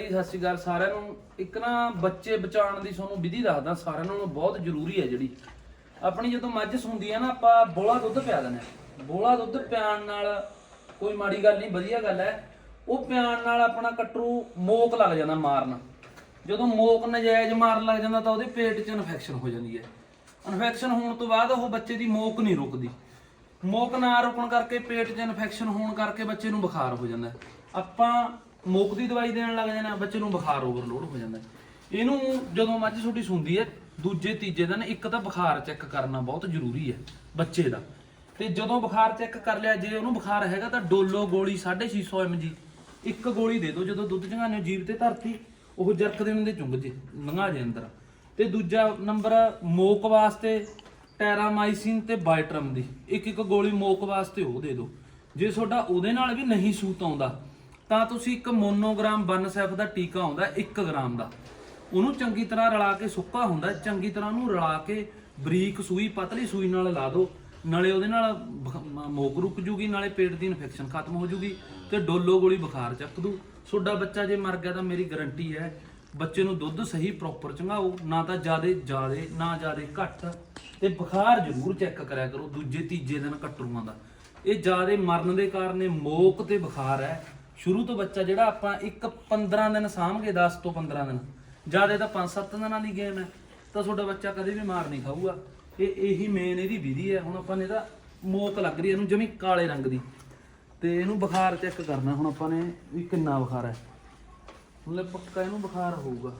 ਜੀ ਸਤਿ ਸ਼੍ਰੀ ਅਕਾਲ ਸਾਰਿਆਂ ਨੂੰ। ਇੱਕ ਨਾ ਬੱਚੇ ਬਚਾਉਣ ਦੀ ਤੁਹਾਨੂੰ ਵਿਧੀ ਦੱਸਦਾ, ਸਾਰਿਆਂ ਨੂੰ ਬਹੁਤ ਜ਼ਰੂਰੀ ਹੈ ਜਿਹੜੀ। ਆਪਣੀ ਜਦੋਂ ਮੱਝ ਸੁੰਦੀ ਹੈ ਨਾ, ਆਪਾਂ ਬੋਲਾ ਦੁੱਧ ਪਿਆ ਦਿੰਦੇ ਹਾਂ। ਬੋਲਾ ਦੁੱਧ ਪਿਆਣ ਨਾਲ ਕੋਈ ਮਾੜੀ ਗੱਲ ਨਹੀਂ, ਵਧੀਆ ਗੱਲ ਹੈ। ਉਹ ਪਿਆਣ ਨਾਲ ਆਪਣਾ ਕਟਰੂ ਮੋਕ ਲੱਗ ਜਾਂਦਾ ਮਾਰਨ। ਜਦੋਂ ਮੋਕ ਨਜਾਇਜ਼ ਮਾਰਨ ਲੱਗ ਜਾਂਦਾ ਤਾਂ ਉਹਦੇ ਪੇਟ 'ਚ ਇਨਫੈਕਸ਼ਨ ਹੋ ਜਾਂਦੀ ਹੈ। ਇਨਫੈਕਸ਼ਨ ਹੋਣ ਤੋਂ ਬਾਅਦ ਉਹ ਬੱਚੇ ਦੀ ਮੋਕ ਨਹੀਂ ਰੁਕਦੀ। ਮੋਕ ਨਾ ਰੁਕਣ ਕਰਕੇ ਪੇਟ 'ਚ ਇਨਫੈਕਸ਼ਨ ਹੋਣ ਕਰਕੇ ਬੱਚੇ ਨੂੰ ਬੁਖਾਰ ਹੋ ਜਾਂਦਾ ਆਪਾਂ ਮੋਕ ਦੀ ਦਵਾਈ ਦੇਣ ਲੱਗ ਜਾਣਾ, ਬੱਚੇ ਨੂੰ ਬੁਖਾਰ ਓਵਰਲੋਡ ਹੋ ਜਾਂਦਾ। ਇਹਨੂੰ ਜਦੋਂ ਮੱਝ ਛੋਟੀ ਸੁੰਦੀ ਹੈ, ਦੂਜੇ, ਤੀਜੇ ਦਿਨ ਇੱਕ ਤਾਂ ਬੁਖਾਰ ਚੈੱਕ ਕਰਨਾ ਬਹੁਤ ਜ਼ਰੂਰੀ ਹੈ ਬੱਚੇ ਦਾ। ਤੇ ਜਦੋਂ ਬੁਖਾਰ ਚੈੱਕ ਕਰ ਲਿਆ, ਜੇ ਉਹਨੂੰ ਬੁਖਾਰ ਹੈਗਾ ਤਾਂ ਡੋਲੋ ਗੋਲੀ 650 mg ਇੱਕ ਗੋਲੀ ਦੇ ਦਿਓ, ਜਦੋਂ ਦੁੱਧ ਚੰਗਾਨੇ, ਜੀਭ ਤੇ ਧਰਤੀ, ਉਹ ਜਰਕ ਦੇਣ ਦੇ ਚੁੰਗ ਜੇ, ਲੰਘਾ ਜੇ ਅੰਦਰ। ਤੇ ਦੂਜਾ ਨੰਬਰ ਮੋਕ ਵਾਸਤੇ ਟੈਰਾਮਾਈਸਿਨ ਤੇ ਬਾਇਟਰਮ ਦੀ। ਇੱਕ ਇੱਕ ਗੋਲੀ ਮੋਕ ਵਾਸਤੇ ਉਹ ਦੇ ਦਿਓ। ਜੇ ਤੁਹਾਡਾ ਉਹਦੇ ਨਾਲ ਵੀ ਨਹੀਂ ਸੂਤ ਆਉਂਦਾ ਤਾਂ ਤੁਸੀਂ ਇੱਕ ਮੋਨੋਗ੍ਰਾਮ ਬਨਸੈਫ ਦਾ ਟੀਕਾ ਆਉਂਦਾ 1 ਗ੍ਰਾਮ ਦਾ। ਉਹਨੂੰ ਚੰਗੀ ਤਰ੍ਹਾਂ ਰਲਾ ਕੇ ਸੁੱਕਾ ਹੁੰਦਾ ਚੰਗੀ ਤਰ੍ਹਾਂ ਉਹਨੂੰ ਰਲਾ ਕੇ ਬਰੀਕ ਸੂਈ, ਪਤਲੀ ਸੂਈ ਨਾਲ ਲਾ ਦਿਓ। ਨਾਲੇ ਉਹਦੇ ਨਾਲ ਬਖ- ਮੋਕ ਰੁਕ ਜੂਗੀ, ਨਾਲੇ ਪੇਟ ਦੀ ਇਨਫੈਕਸ਼ਨ ਖਤਮ ਹੋ ਜੂਗੀ ਤੇ ਡੋਲੋ ਗੋਲੀ ਬੁਖਾਰ ਚੱਕ ਦੂ। ਤੁਹਾਡਾ ਬੱਚਾ ਜੇ ਮਰ ਗਿਆ ਤਾਂ ਮੇਰੀ ਗਾਰੰਟੀ ਹੈ, ਬੱਚੇ ਨੂੰ ਦੁੱਧ ਸਹੀ ਪ੍ਰੋਪਰ ਚੰਗਾਓ, ਨਾ ਤਾਂ ਜਿਆਦੇ ਜਿਆਦੇ, ਨਾ ਜਿਆਦੇ ਘੱਟ ਤੇ ਬੁਖਾਰ ਜ਼ਰੂਰ ਚੈੱਕ ਕਰਿਆ ਕਰੋ, ਦੂਜੇ, ਤੀਜੇ ਦਿਨ ਕਟਰੂਆਂ ਦਾ। ਇਹ ਜਿਆਦੇ ਮਰਨ ਦੇ ਕਾਰਨ ਇਹ ਮੋਕ ਤੇ ਬੁਖਾਰ ਹੈ ਸ਼ੁਰੂ ਤੋਂ ਬੱਚਾ ਜਿਹੜਾ ਆਪਾਂ ਇੱਕ 15 ਦਿਨ ਸਾਂਭ ਕੇ 10 ਤੋਂ 15 ਦਿਨ। ਜ਼ਿਆਦਾ ਤਾਂ 5-7 ਦਿਨਾਂ ਦੀ ਗੇਮ ਹੈ। ਤਾਂ ਤੁਹਾਡਾ ਬੱਚਾ ਕਦੇ ਵੀ ਮਾਰ ਨਹੀਂ ਖਾਊਗਾ। ਇਹ ਇਹੀ ਮੇਨ ਇਹਦੀ ਵਿਧੀ ਹੈ। ਹੁਣ ਆਪਾਂ ਨੇ ਇਹਦਾ ਮੋਤ ਲੱਗ ਰਹੀ ਇਹਨੂੰ ਜਮੀ ਕਾਲੇ ਰੰਗ ਦੀ। ਤੇ ਇਹਨੂੰ ਬੁਖਾਰ ਚੈੱਕ ਕਰਨਾ। ਹੁਣ ਆਪਾਂ ਨੇ ਵੀ ਕਿੰਨਾ ਬੁਖਾਰ ਹੈ। ਮਤਲਬ ਪੱਕਾ ਇਹਨੂੰ ਬੁਖਾਰ ਹੋਊਗਾ।